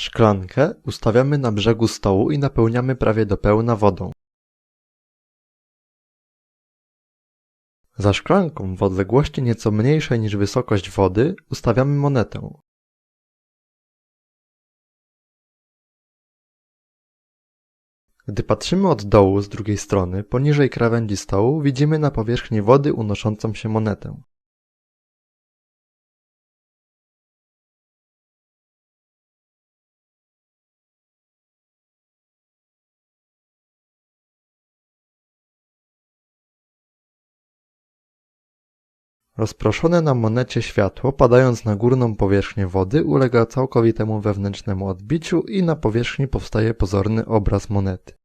Szklankę ustawiamy na brzegu stołu i napełniamy prawie do pełna wodą. Za szklanką w odległości nieco mniejszej niż wysokość wody ustawiamy monetę. Gdy patrzymy od dołu z drugiej strony, poniżej krawędzi stołu, widzimy na powierzchni wody unoszącą się monetę. Rozproszone na monecie światło, padając na górną powierzchnię wody, ulega całkowitemu wewnętrznemu odbiciu i na powierzchni powstaje pozorny obraz monety.